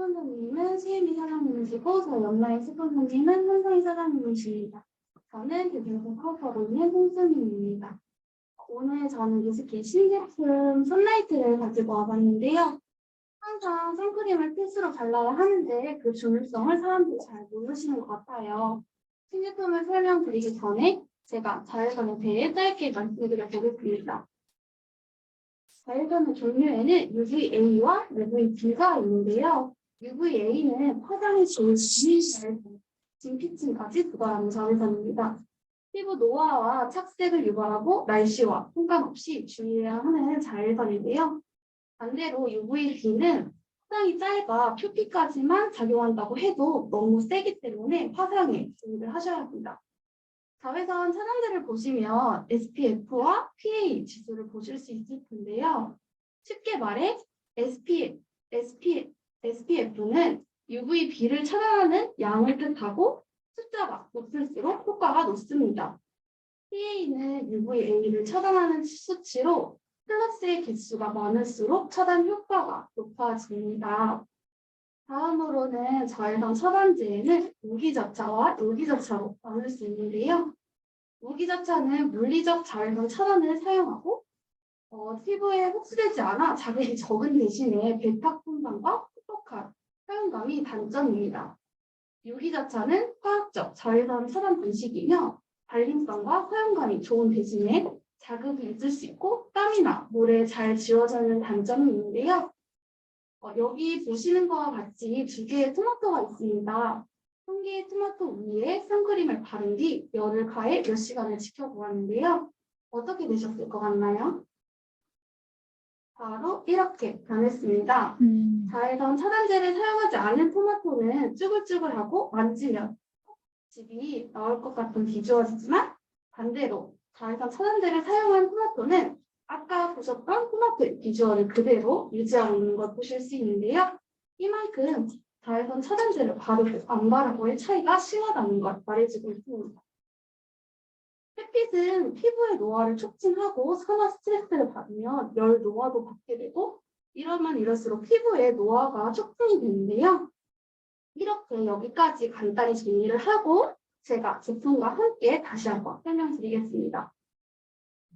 스폰서님은 수혜미 사장님이시고 저희 연마의 스폰서님은 현성희 사장님이십니다. 저는 대표에서 사업하고 있는 송수민입니다. 오늘 저는 뉴스킨 신제품 선라이트를 가지고 와봤는데요. 항상 선크림을 필수로 발라야 하는데 그 중요성을 사람들이 잘 모르시는 것 같아요. 신제품을 설명드리기 전에 제가 자외선에 대해 짧게 말씀드려 보겠습니다. 자외선의 종류에는 UVA와 UVB가 있는데요. UVA는 화장의 제일 진자외선, 진피층까지 부과하는 자외선입니다. 피부 노화와 착색을 유발하고 날씨와 상관없이 주의해야 하는 자외선인데요. 반대로 UVB는 화장이 짧아 표피까지만 작용한다고 해도 너무 세기 때문에 화상에 주의를 하셔야 합니다. 자외선 차단제를 보시면 SPF와 PA 지수를 보실 수 있을 텐데요. 쉽게 말해 SP, SP, SPF는 UVB를 차단하는 양을 뜻하고 숫자가 높을수록 효과가 높습니다. PA는 UVA를 차단하는 수치로 플러스의 개수가 많을수록 차단 효과가 높아집니다. 다음으로는 자외선 차단제에는 무기자차와 요기자차로 나눌 수 있는데요. 무기자차는 물리적 자외선 차단을 사용하고 어, 피부에 흡수되지 않아 자극이 적은 대신에 베타 콘산과 촉촉한 사용감이 단점입니다. 유기자차는 화학적 자외선 차단 방식이며 발림성과 사용감이 좋은 대신에 자극이 있을 수 있고 땀이나 물에 잘 지워지는 단점이 있는데요. 어, 여기 보시는 것과 같이 두 개의 토마토가 있습니다. 한 개의 토마토 위에 선크림을 바른 뒤 열을 가해 몇 시간을 지켜보았는데요. 어떻게 되셨을 것 같나요? 바로 이렇게 변했습니다. 음, 자외선 차단제를 사용하지 않은 토마토는 쭈글쭈글하고 만지면 집이 나올 것 같은 비주얼이지만 반대로 자외선 차단제를 사용한 토마토는 아까 보셨던 토마토의 비주얼을 그대로 유지하고 있는 걸 보실 수 있는데요. 이만큼 자외선 차단제를 바르고 안 바르고의 차이가 심하다는 걸 말해주고 있습니다. 햇빛은 피부의 노화를 촉진하고 산화 스트레스를 받으면 열 노화도 받게 되고 이러면 이럴수록 피부의 노화가 촉진이 되는데요. 이렇게 여기까지 간단히 정리를 하고 제가 제품과 함께 다시 한번 설명드리겠습니다.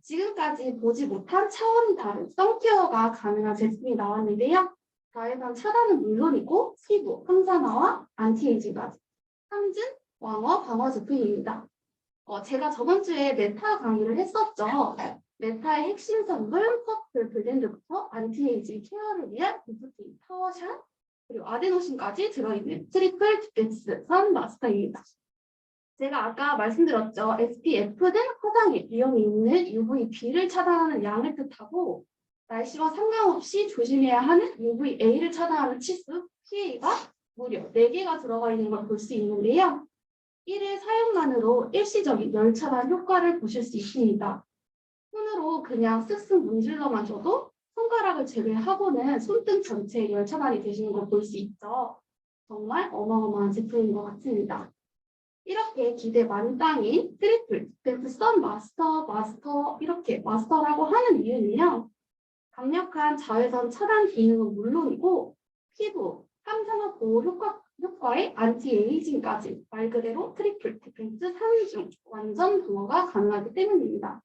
지금까지 보지 못한 차원이 다른 선케어가 가능한 제품이 나왔는데요. 자외선 차단은 물론이고 피부, 항산화와 안티에이징까지 항진, 왕어, 방어 제품입니다. 어, 제가 저번 주에 메타 강의를 했었죠. 메타의 핵심 성분 퍼플 블렌드부터 안티에이징 케어를 위한 리프팅 파워샷 그리고 아데노신까지 들어있는 트리플 디펜스 선 마스터입니다. 제가 아까 말씀드렸죠. SPF는 화장에 위험이 있는 UVB를 차단하는 양을 뜻하고 날씨와 상관없이 조심해야 하는 UVA를 차단하는 치수 PA가 무려 4개가 들어가 있는 걸 볼 수 있는데요. 1일 사용만으로 일시적인 열 차단 효과를 보실 수 있습니다. 손으로 그냥 쓱쓱 문질러만 줘도 손가락을 제외하고는 손등 전체에 열 차단이 되시는 걸 볼 수 있죠. 정말 어마어마한 제품인 것 같습니다. 이렇게 기대 만땅인 트리플 디펜스 선 마스터 마스터 이렇게 마스터라고 하는 이유는요. 강력한 자외선 차단 기능은 물론이고 피부, 항산화 보호 효과, 효과의 안티에이징까지 말 그대로 트리플 디펜스 3중 완전 방어가 가능하기 때문입니다.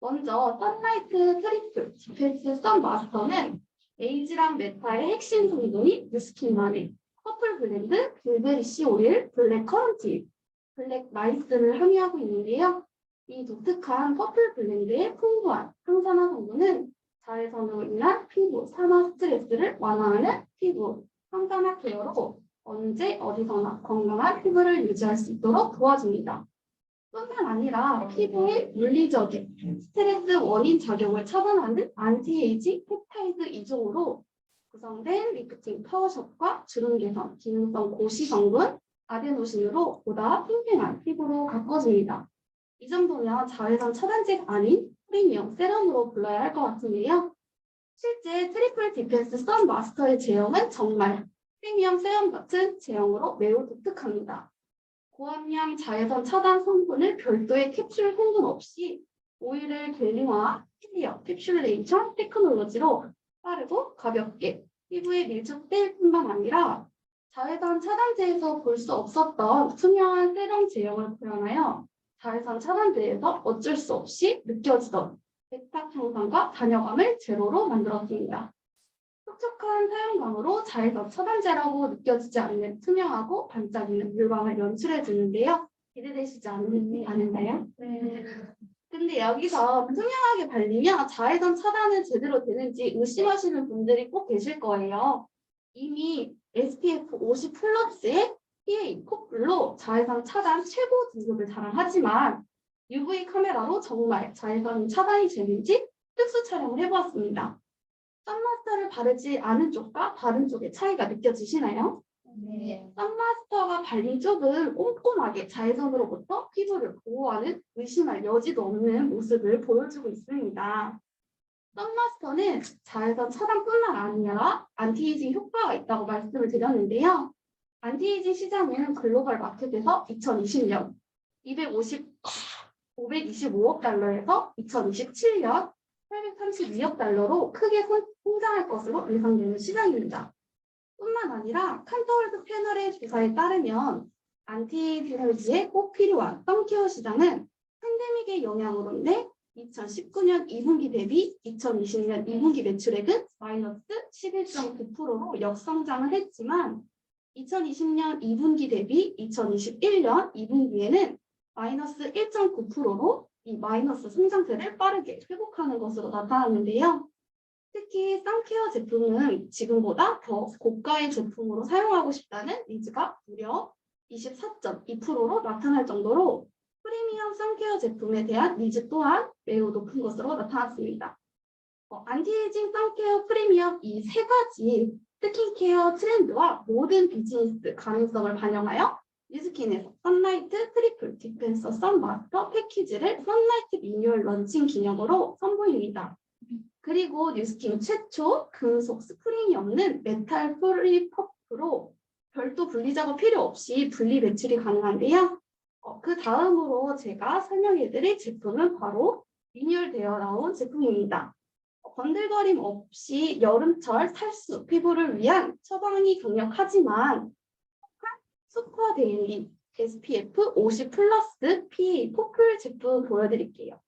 먼저 선라이트 트리플 디펜스 선 마스터는 에이지랑 메타의 핵심 성분이 뉴스킨만의 퍼플 블렌드, 빌베리시 오일, 블랙 커런티, 블랙 라이스를 함유하고 있는데요. 이 독특한 퍼플 블렌드의 풍부한 항산화 성분은 자외선으로 인한 피부 산화 스트레스를 완화하는 피부 항산화 케어로 언제 어디서나 건강한 피부를 유지할 수 있도록 도와줍니다. 뿐만 아니라 피부의 물리적인 스트레스 원인 작용을 차단하는 안티에이징 펩타이드 이종으로 구성된 리프팅 파워샷과 주름 개선, 기능성 고시 성분, 아데노신으로 보다 팽팽한 피부로 가꿔줍니다. 이 정도면 자외선 차단제가 아닌 프리미엄 세럼으로 불러야 할 것 같은데요. 실제 트리플 디펜스 선 마스터의 제형은 정말 프리미엄 세럼 같은 제형으로 매우 독특합니다. 고함량 자외선 차단 성분을 별도의 캡슐 성분 없이 오일을 겔링화, 클리어, 캡슐레이션 테크놀로지로 빠르고 가볍게 피부에 밀착될 뿐만 아니라 자외선 차단제에서 볼 수 없었던 투명한 세럼 제형을 표현하여 자외선 차단제에서 어쩔 수 없이 느껴지던 백탁 형상과 단역감을 제로로 만들었습니다. 촉촉한 사용감으로 자외선 차단제라고 느껴지지 않는 투명하고 반짝이는 물광을 연출해 주는데요. 기대되시지 않는, 않은가요? 네. 근데 여기서 투명하게 발리면 자외선 차단은 제대로 되는지 의심하시는 분들이 꼭 계실 거예요. 이미 SPF 50 플러스의 PA 코플로 자외선 차단 최고 등급을 자랑하지만 UV 카메라로 정말 자외선 차단이 되는지 특수 촬영을 해보았습니다. 선마스터를 바르지 않은 쪽과 바른 쪽의 차이가 느껴지시나요? 네. 선마스터가 발린 쪽은 꼼꼼하게 자외선으로부터 피부를 보호하는 의심할 여지도 없는 모습을 보여주고 있습니다. 선마스터는 자외선 차단뿐만 아니라 안티에이징 효과가 있다고 말씀을 드렸는데요. 안티에이징 시장은 글로벌 마켓에서 2020년 250, 525억 달러에서 2027년 832억 달러로 크게 성- 성장할 것으로 예상되는 시장입니다. 뿐만 아니라 칸터월드 패널의 조사에 따르면 안티에이징 꼭 필요한 썸케어 시장은 팬데믹의 영향으로 인해 2019년 2분기 대비 2020년 2분기 매출액은 마이너스 11.9%로 역성장을 했지만 2020년 2분기 대비 2021년 2분기에는 마이너스 1.9%로 이 마이너스 성장세를 빠르게 회복하는 것으로 나타났는데요. 특히 쌍케어 제품은 지금보다 더 고가의 제품으로 사용하고 싶다는 니즈가 무려 24.2%로 나타날 정도로 프리미엄 선케어 제품에 대한 니즈 또한 매우 높은 것으로 나타났습니다. 어, 안티에이징 선케어 프리미엄 이 세 가지 스킨케어 트렌드와 모든 비즈니스 가능성을 반영하여 뉴스킨에서 선라이트 트리플 디펜서 선마스터 패키지를 선라이트 리뉴얼 런칭 기념으로 선보 입니다. 그리고 뉴스킨 최초 금속 스프링이 없는 메탈 프리 퍼프로 별도 분리 작업 필요 없이 분리 배출이 가능한데요. 어, 그 다음으로 제가 설명해드릴 제품은 바로 리뉴얼 되어 나온 제품입니다. 어, 건들거림 없이 여름철 탈수 피부를 위한 처방이 강력하지만 슈퍼 데일리 SPF 50 플러스 PA 포플 제품 보여드릴게요.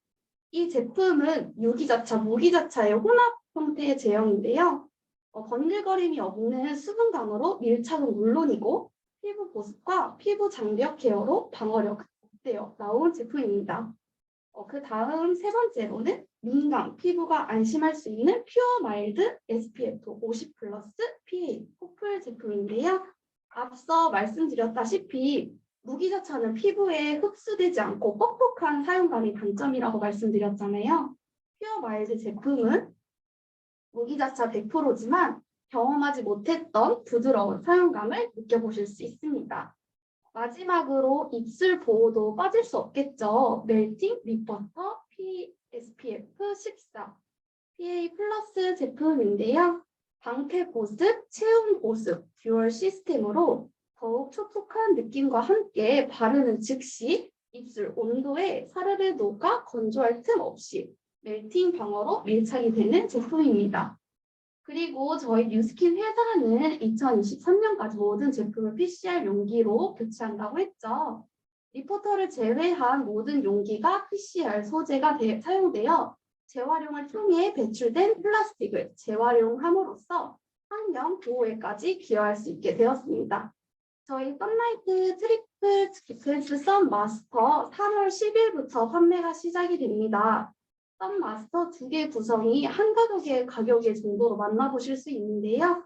이 제품은 유기자차, 무기자차의 혼합 형태의 제형인데요. 어, 번들거림이 없는 수분감으로 밀착은 물론이고 피부 보습과 피부 장벽 케어로 방어력 극대어 나온 제품입니다. 어, 그 다음 세 번째로는 민감 피부가 안심할 수 있는 퓨어 마일드 SPF 50 플러스 PA 포플 제품인데요. 앞서 말씀드렸다시피 무기자차는 피부에 흡수되지 않고 뻑뻑한 사용감이 단점이라고 말씀드렸잖아요. 퓨어 마일드 제품은 무기자차 100%지만 경험하지 못했던 부드러운 사용감을 느껴보실 수 있습니다. 마지막으로 입술 보호도 빠질 수 없겠죠. 멜팅 립버터 PSPF 14 PA 플러스 제품인데요. 방패 보습, 체온 보습, 듀얼 시스템으로 더욱 촉촉한 느낌과 함께 바르는 즉시 입술 온도에 사르르 녹아 건조할 틈 없이 멜팅 방어로 밀착이 되는 제품입니다. 그리고 저희 뉴스킨 회사는 2023년까지 모든 제품을 PCR 용기로 교체한다고 했죠. 리포터를 제외한 모든 용기가 PCR 소재가 되- 사용되어 재활용을 통해 배출된 플라스틱을 재활용함으로써 환경 보호에까지 기여할 수 있게 되었습니다. 저희 썬라이트 트리플 디펜스 썬 마스터 3월 10일부터 판매가 시작이 됩니다. 썬 마스터 두 개 구성이 한 가격의 가격의 정도로 만나보실 수 있는데요.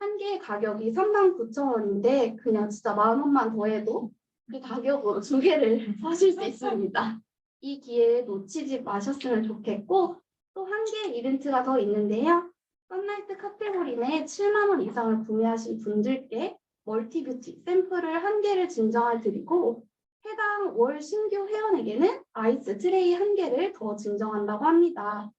한 개의 가격이 39,000원인데 그냥 진짜 만 원만 더해도 그 가격으로 두 개를 사실 수 있습니다. 이 기회에 놓치지 마셨으면 좋겠고 또 한 개의 이벤트가 더 있는데요. 썬라이트 카테고리 내 7만 원 이상을 구매하신 분들께 멀티뷰티 샘플을 한 개를 증정해 드리고 해당 월 신규 회원에게는 아이스 트레이 한 개를 더 증정한다고 합니다.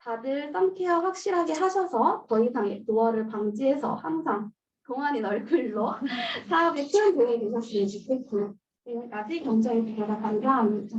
다들 썬케어 확실하게 하셔서 더 이상의 노화를 방지해서 항상 동안인 얼굴로 사업에 큰 도움이 되셨으면 좋겠고요. 지금까지 경정이 주셔서 감사합니다.